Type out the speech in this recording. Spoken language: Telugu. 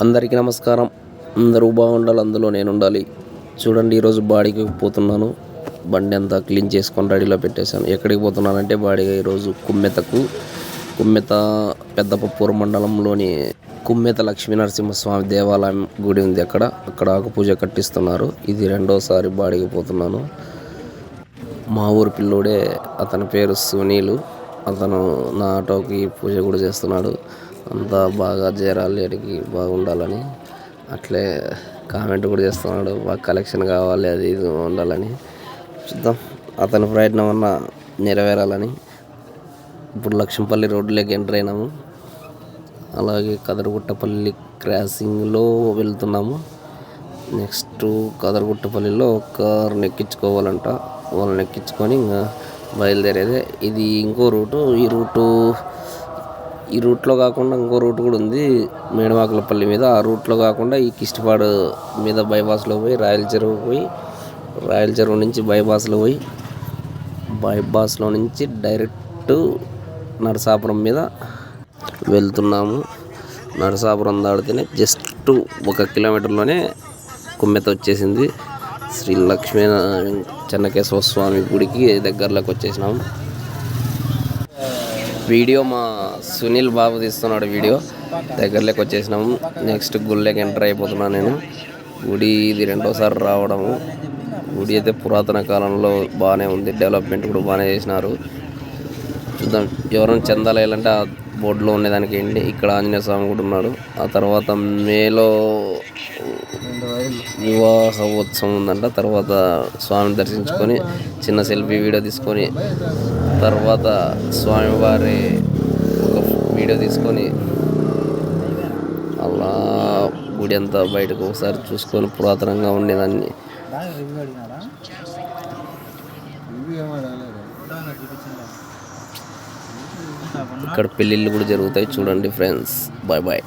అందరికీ నమస్కారం. అందరూ బాగుండాలి అందులో నేను ఉండాలి చూడండి ఈరోజు బాడీకి పోతున్నాను. బండి అంతా క్లీన్ చేసుకొని రెడీలో పెట్టేశాను. ఎక్కడికి పోతున్నానంటే బాడీగా ఈరోజు కుమ్మెతకు కుమ్మెత పెద్దపప్పూరు మండలంలోని కుమ్మెత లక్ష్మీ నరసింహస్వామి దేవాలయం గుడి ఉంది అక్కడ. అక్కడ ఆకు పూజ కట్టిస్తున్నారు. ఇది రెండోసారి బాడీకి పోతున్నాను. మా ఊరి పిల్లోడే అతని పేరు సునీలు. అతను నా ఆటోకి పూజ కూడా చేస్తున్నాడు. అంతా బాగా చేరాలి అడిగి బాగుండాలని అట్లే కామెంట్ కూడా చేస్తున్నాడు. బాగా కలెక్షన్ కావాలి అది ఇది ఉండాలని చూద్దాం. అతని ప్రయత్నం అన్న నెరవేరాలని. ఇప్పుడు లక్ష్మపల్లి రోడ్లోకి ఎంటర్ అయినాము. అలాగే కదరగుట్టపల్లి క్రాసింగ్లో వెళ్తున్నాము. నెక్స్ట్ కదరగుట్టపల్లిలో కార్ని ఎక్కించుకోవాలంట వాళ్ళని ఎక్కించుకొని ఇంకా బయలుదేరేదే. ఇది ఇంకో రూటు. ఈ రూటు ఈ రూట్లో కాకుండా ఇంకో రూట్ కూడా ఉంది మేడమాకులపల్లి మీద. ఆ రూట్లో కాకుండా ఈ కిష్టిపాడు మీద బైపాస్లో పోయి రాయల చెరువు పోయి రాయల చెరువు నుంచి బైపాస్లో పోయి బైపాస్లో నుంచి డైరెక్ట్ నరసాపురం మీద వెళ్తున్నాము. నరసాపురం దాడితేనే జస్ట్ ఒక కిలోమీటర్లోనే కుమ్మెత వచ్చేసింది. శ్రీ లక్ష్మీ చెన్నకేశ్వర స్వామి గుడికి దగ్గరలోకి వచ్చేసినాము. వీడియో మా సునీల్ బాబు తీస్తున్నాడు వీడియో. దగ్గరలోకి వచ్చేసినాము. నెక్స్ట్ గుళ్ళకి ఎంటర్ అయిపోతున్నాను నేను. గుడి ఇది రెండోసారి రావడము. గుడి అయితే పురాతన కాలంలో బాగానే ఉంది. డెవలప్మెంట్ కూడా బాగానే చేసినారు. చూద్దాం ఎవరైనా చందాలు బోర్డులో ఉండేదానికి ఏంటి? ఇక్కడ ఆంజనేయ స్వామి కూడా ఉన్నాడు. ఆ తర్వాత మేలో వివాహ ఉత్సవం ఉందంట. తర్వాత స్వామిని దర్శించుకొని చిన్న సెల్ఫీ వీడియో తీసుకొని తర్వాత స్వామివారి ఒక వీడియో తీసుకొని అలా గుడి అంతా బయటకు ఒకసారి చూసుకొని పురాతనంగా ఉండేదాన్ని. ఇక్కడ పెళ్ళిళ్ళు కూడా జరుగుతాయి. చూడండి ఫ్రెండ్స్. Bye bye.